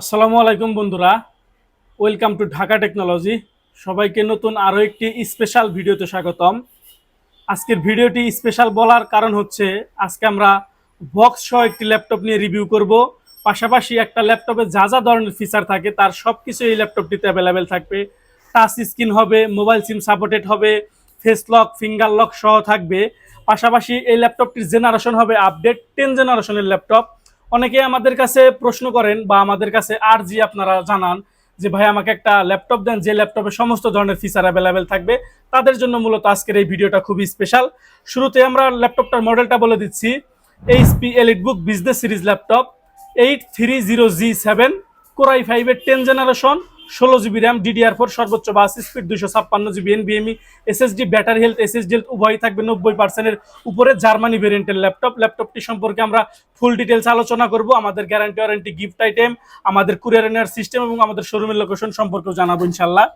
আসসালামু আলাইকুম বন্ধুরা। ওয়েলকাম টু ঢাকা টেকনোলজি সবাইকে নতুন আরও একটি স্পেশাল ভিডিওতে স্বাগতম। আজকের ভিডিওটি স্পেশাল বলার কারণ হচ্ছে, আজকে আমরা বক্স সহ একটি ল্যাপটপ নিয়ে রিভিউ করব। পাশাপাশি একটা ল্যাপটপে যা যা ধরনের ফিচার থাকে, তার সব কিছু এই ল্যাপটপটিতে অ্যাভেলেবেল থাকবে। টাচ স্ক্রিন হবে মোবাইল সিম সাপোর্টেড হবে ফেস লক ফিঙ্গার লক সহ থাকবে। পাশাপাশি এই ল্যাপটপটির জেনারেশন হবে আপডেট টেন জেনারেশনের ল্যাপটপ অনেকে আমাদের কাছে প্রশ্ন করেন বা আমাদের কাছে আর জি আপনারা জানান যে, ভাই, আমাকে একটা ল্যাপটপ দেন, যে ল্যাপটপে সমস্ত ধরনের ফিচার অ্যাভেলেবেল থাকবে, তাদের জন্য মূলত আজকের এই ভিডিওটা খুবই স্পেশাল শুরুতে আমরা ল্যাপটপটার মডেলটা বলে দিচ্ছি। HP Elite Book business series laptop eight three zero G seven core i ফাইভের টেন জেনারেশন ষোলো জিবি র্যাম ডিডিআর ফোর সর্বোচ্চ বাস স্পিড দুশো ছাপ্পান্ন GB এনবিএমই SSD battery health SSD health উভয়ই থাকবে নব্বই পার্সেন্টের উপরে জার্মানি ভেরিয়েন্টের ল্যাপটপ ল্যাপটপটি সম্পর্কে আমরা ফুল ডিটেলস আলোচনা করব। আমাদের গ্যারান্টি ওয়ারেন্টি গিফট আইটেম আমাদের কুরিয়ার সিস্টেম এবং আমাদের শোরুমের লোকেশন সম্পর্কেও জানাব ইনশাল্লাহ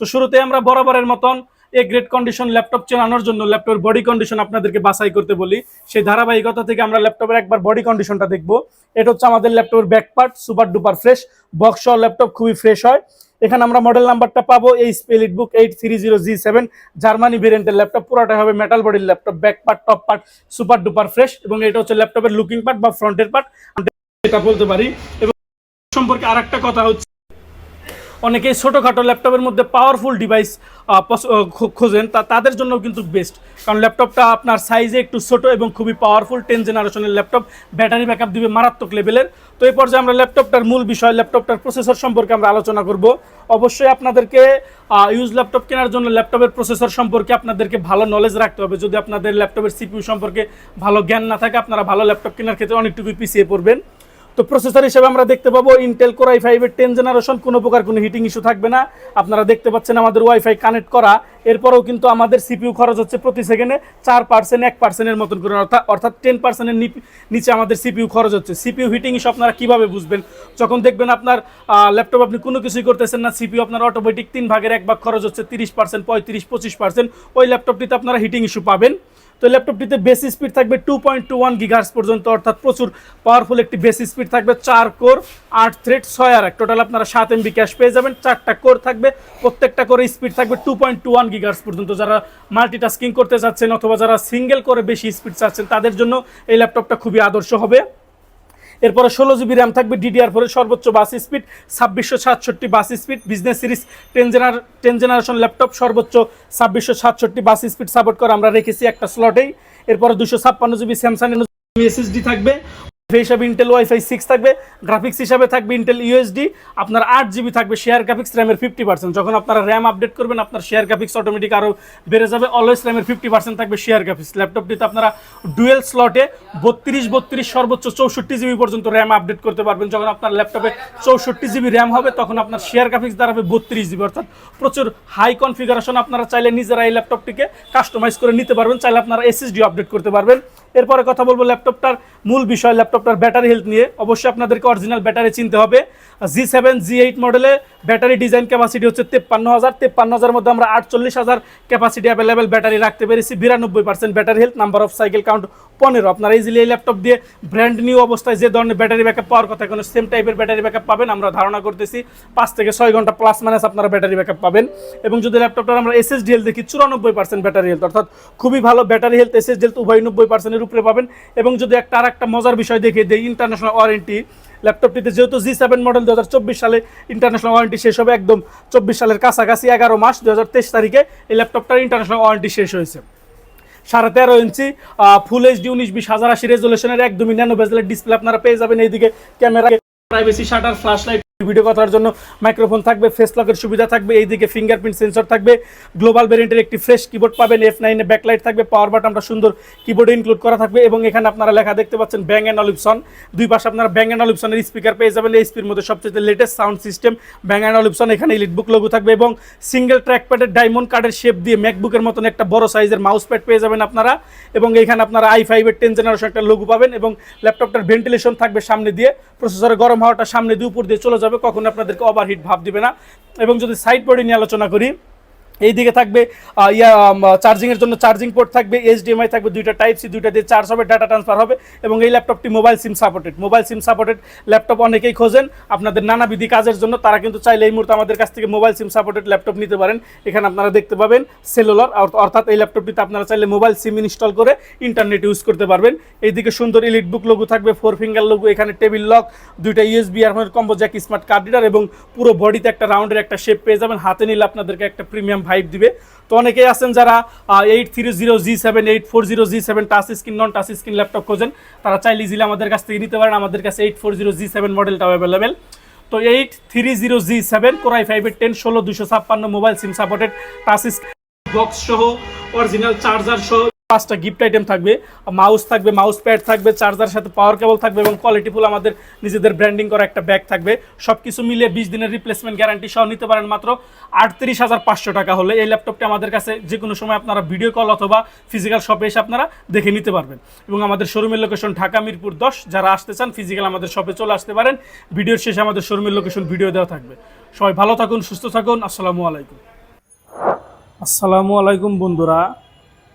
তো শুরুতে আমরা বরাবরের মতন এ গ্রেড কন্ডিশন ল্যাপটপ চেনানোর জন্য ল্যাপটপের বডি কন্ডিশন আপনাদেরকে বাছাই করতে বলি। সেই ধারাবাহিকতা থেকে আমরা ল্যাপটপের একবার বডি কন্ডিশনটা দেখব। এটা হচ্ছে আমাদের ল্যাপটপের back part super duper fresh box laptop খুবই ফ্রেশ হয়। এখানে আমরা মডেল নাম্বারটা পাবো, এই Elite Book eight three zero G seven Germany ভেরিয়েন্টের ল্যাপটপ পুরোটা হবে মেটাল বডির laptop back part top part super duper fresh এবং এটা হচ্ছে ল্যাপটপের লুকিং পার্ট বা ফ্রন্টের পার্ট এটা বলতে পারি, এবং সম্পর্কে আর কথা হচ্ছে অনেকেই ছোটোখাটো ল্যাপটপের মধ্যে পাওয়ারফুল ডিভাইস খোঁজেন, তা, তাদের জন্য কিন্তু বেস্ট কারণ ল্যাপটপটা আপনার সাইজে একটু ছোট এবং খুবই powerful ten generation laptop battery backup দিবে মারাত্মক লেভেলের তো এই পর্যায়ে আমরা ল্যাপটপটার মূল বিষয়, ল্যাপটপটার প্রসেসর সম্পর্কে আমরা আলোচনা করব। অবশ্যই আপনাদেরকে ইউজ ল্যাপটপ কেনার জন্য ল্যাপটপের প্রসেসর সম্পর্কে আপনাদেরকে ভালো নলেজ রাখতে হবে। যদি আপনাদের ল্যাপটপের সিপিউ সম্পর্কে ভালো জ্ঞান না থাকে, আপনারা ভালো ল্যাপটপ কেনার ক্ষেত্রে অনেকটুকুই পিছিয়ে পড়বেন। তো প্রসেসর হিসেবে আমরা দেখতে পাবো ইন্টেল কোরাই ফাইভের টেন জেনারেশন কোনো প্রকার কোনো হিটিং ইস্যু থাকবে না। আপনারা দেখতে পাচ্ছেন আমাদের ওয়াইফাই কানেক্ট করা। এরপরেও কিন্তু আমাদের সিপিইউ খরচ হচ্ছে প্রতি সেকেন্ডে চার পার্সেন্ট এক পার্সেন্টের মতন করে। অর্থাৎ অর্থাৎ টেন পার্সেন্টের নিচে আমাদের সিপিইউ খরচ হচ্ছে। সিপিউ হিটিং ইস্যু আপনারা কীভাবে বুঝবেন? যখন দেখবেন আপনার ল্যাপটপ আপনি কোনো কিছুই করতেছেন না সিপিউ আপনার অটোমেটিক তিন ভাগের এক ভাগ খরচ হচ্ছে তিরিশ পার্সেন্ট পঁয়ত্রিশ, পঁচিশ পার্সেন্ট ওই ল্যাপটপটিতে আপনারা হিটিং ইস্যু পাবেন। তো ল্যাপটপটিতে বেসি স্পিড থাকবে two point two one gigahertz পর্যন্ত, অর্থাৎ প্রচুর পাওয়ারফুল একটি বেসি স্পিড থাকবে, চার কোর, আট থ্রেড ছয় আর এক। টোটাল আপনারা সাত এমবি ক্যাশ পেয়ে যাবেন, চারটা কোর থাকবে, প্রত্যেকটা করে স্পিড থাকবে two point two one gigahertz পর্যন্ত। যারা মাল্টিটাস্কিং করতে চাচ্ছেন অথবা যারা সিঙ্গেল করে বেশি স্পিড চাচ্ছেন, তাদের জন্য এই ল্যাপটপটা খুবই আদর্শ হবে। এরপরে ষোলো জিবি র্যাম থাকবে ডিডিআর ফোরের সর্বোচ্চ বাস স্পিড, ছাব্বিশশো সাতষট্টি bus speed business series ten জেনার টেন জেনারেশন ল্যাপটপ সর্বোচ্চ ছাব্বিশশো সাতষট্টি বাস স্পিড সাপোর্ট করে আমরা রেখেছি একটা স্লটেই এরপরে দুশো ছাপ্পান্ন জিবি স্যামসাং এসএসডি থাকবে। হিসাবে ইন্টেল ওয়াইফাই সিক্স থাকবে গ্রাফিক্স হিসাবে থাকবে ইন্টেল ইউএসডি আপনার আট জিবি থাকবে শেয়ার গ্রাফিক্স র্যামের ফিফটি পার্সেন্ট যখন আপনারা র্যাম আপডেট করবেন, আপনার শেয়ার গ্রাফিক্স অটোমেটিক আরও বেড়ে যাবে অলওয়েজ র্যামের ফিফটি পার্সেন্ট থাকবে শেয়ার গ্রাফিক্স ল্যাপটপটিতে আপনারা ডুয়েল স্লটে বত্রিশ বত্রিশ সর্বোচ্চ চৌষট্টি জিবি পর্যন্ত র্যাম আপডেট করতে পারবেন। যখন আপনার ল্যাপটপে চৌষট্টি জিবি র্যাম হবে, তখন আপনার শেয়ার গ্রাফিক্স দাঁড়াবে বত্রিশ জিবি অর্থাৎ প্রচুর হাই কনফিগারেশন আপনারা চাইলে নিজেরা এই ল্যাপটপটিকে কাস্টমাইজ করে নিতে পারবেন। চাইলে আপনারা এসএসডি আপডেট করতে পারবেন। এরপরে কথা বলব ল্যাপটপটার মূল বিষয়, ল্যাপটপটার ব্যাটারি হেলথ নিয়ে। অবশ্যই আপনাদেরকে অরিজিনাল ব্যাটারি চিনতে হবে। জি সেভেন জি এইট মডেলে ব্যাটারি ডিজাইন ক্যাপাসিটি হচ্ছে তেপ্পান্ন হাজার। তেপ্পান্ন হাজার মধ্যে আমরা আটচল্লিশ হাজার ক্যাপাসিটি অ্যাভেলেবেল ব্যাটারি রাখতে পেরেছি। বিরানব্বই percent battery health number of cycle count পনেরো। আপনারা ইজিলি এই ল্যাপটপ দিয়ে ব্র্যান্ড নিউ অবস্থায় যে ধরনের ব্যাটারি ব্যাকআপ পাওয়ার কথা কোনো সেম টাইপের ব্যাটারি ব্যাকআপ পাবেন, আমরা ধারণা করতেছি পাঁচ থেকে ছয় ঘণ্টা প্লাস মাইনাস আপনারা ব্যাটারি ব্যাকআপ পাবেন। এবং যদি ল্যাপটপটার আমরা এসএসডি হেলথ দেখি, চুরানব্বই পার্সেন্ট ব্যাটারি হেলথ অর্থাৎ খুবই ভালো ব্যাটারি হেলথ এসএসডি হেলথ উভয় নব্বই পার্সেন্টের উপরে পাবেন। এবং যদি একটা আর একটা মজার বিষয় দেখে দেয় ইন্টারন্যাশনাল ওয়ারেন্টি ল্যাপটপটিতে যেহেতু জি সেভেন মডেল দু সালে ইন্টারন্যাশনাল ওয়ারেন্টি শেষ হবে একদম চব্বিশ সালের কাছাকাছি, এগারো মাস দুই হাজার তেইশ তারিখে এই ল্যাপটপটার ইন্টারন্যাশনাল ওয়ারেন্টি শেষ হয়েছে। সাড়ে তেরো ইঞ্চি ফুল এইচডি উনিশ, বিশ, হাজার আশি রেজুলেশনের একদমই ন্যানো বেজেলের ডিসপ্লে আপনারা পেয়ে যাবেন এইদিকে। Camera privacy shutter flash light video কথার জন্য মাইক্রোফোন থাকবে ফেস লকের সুবিধা থাকবে, এইদিকে ফিঙ্গারপ্রিন্ট সেন্সর থাকবে গ্লোবাল ভেরিয়েন্টের একটি ফ্রেশ কিবোর্ড পাবেন এফ নাইনে ব্যাকলাইট থাকবে পাওয়ার বাটনটা সুন্দর কিবোর্ডে ইনক্লুড করা থাকবে এবং এখানে আপনারা লেখা দেখতে পাচ্ছেন ব্যাং অ্যান্ড অলিপসন দুই পাশে আপনারা ব্যাং অ্যান্ড অলিপসনের স্পিকার পেয়ে যাবেন, এই স্পির মধ্যে সবচেয়ে latest sound system Bang and Olufsen এখানে ইলিটবুক লঘু থাকবে এবং সিঙ্গেল ট্র্যাক প্যাডের ডায়মন্ড কার্ডের শেপ দিয়ে ম্যাকবুকের মতন একটা বড় সাইজের মাউস প্যাড পেয়ে যাবেন আপনারা এবং এখানে আপনারা আই ফাইভের টেন জেনারেশন একটা লোগো পাবেন এবং ল্যাপটপটার ভেন্টিলেশন থাকবে সামনে দিয়ে প্রসেসরে গরম হাওয়াটা সামনে দিয়ে উপর দিয়ে চলে যাবে কখনো আপনাদেরকে ওভারহিট ভাব দিবে না। এবং যদি সাইড বডি নিয়ে আলোচনা করি এইদিকে থাকবে ইয়া চার্জিং এর জন্য চার্জিং পোর্ট থাকবে এইচডিএমআই থাকবে দুইটা টাইপ সি দুইটা দিয়ে চার্জ হবে ডাটা ট্রান্সফার হবে এবং এই ল্যাপটপটি mobile SIM supported mobile SIM supported laptop অনেকেই খোঁজেন, আপনাদের নানাবিধি কাজের জন্য তারা কিন্তু চাইলে এই মুহূর্তে আমাদের কাছ থেকে মোবাইল সিম সাপোর্টেড ল্যাপটপ নিতে পারেন। এখানে আপনারা দেখতে পাবেন সেলুলার অর্থাৎ এই ল্যাপটপটিতে আপনারা চাইলে মোবাইল সিম ইনস্টল করে ইন্টারনেট ইউজ করতে পারবেন। এইদিকে সুন্দর ইলিট বুক লোগো থাকবে ফোর ফিঙ্গার লোগো এখানে টেবিল লক দুইটা ইউএসবি আর combo jack smart card reader এবং পুরো বডিতে একটা রাউন্ডের একটা শেপ পেয়ে যাবেন। হাতে নিলে আপনাদেরকে একটা প্রিমিয়াম ভাইব দিবে। তো অনেকেই আছেন যারা eight three zero G seven eight four zero G seven touch screen non touch screen laptop খোঁজেন। তারা চাইলে ইজিলি আমাদের কাছ থেকে নিতে পারেন। আমাদের কাছে eight four zero G seven মডেলটা অ্যাভেলেবেল তো eight three zero G seven core i ফাইভের টেন ষোলো, দুশো ছাপ্পান্ন mobile SIM supported touch box সহ অরিজিনাল চার্জার সহ। পাঁচটা গিফট আইটেম থাকবে মাউস থাকবে মাউস প্যাড থাকবে চার্জার সাথে পাওয়ার কেবল থাকবে এবং কোয়ালিটিফুল আমাদের নিজেদের ব্র্যান্ডিং করা একটা ব্যাগ থাকবে। সব কিছু মিলিয়ে বিশ দিনের রিপ্লেসমেন্ট গ্যারান্টি সহ নিতে পারেন মাত্র আটত্রিশ হাজার পাঁচশো টাকা হলে। এই ল্যাপটপটি আমাদের কাছে যে কোনো সময় আপনারা ভিডিও কল অথবা ফিজিক্যাল শপে এসে আপনারা দেখে নিতে পারবেন। এবং আমাদের শোরুমের লোকেশন ঢাকা মিরপুর দশ। যারা আসতে চান ফিজিক্যাল আমাদের শপে চলে আসতে পারেন। ভিডিওর শেষে আমাদের শোরুমের লোকেশন ভিডিও দেওয়া থাকবে। সবাই ভালো থাকুন, সুস্থ থাকুন। আসসালামু আলাইকুম। আসসালামু আলাইকুম বন্ধুরা।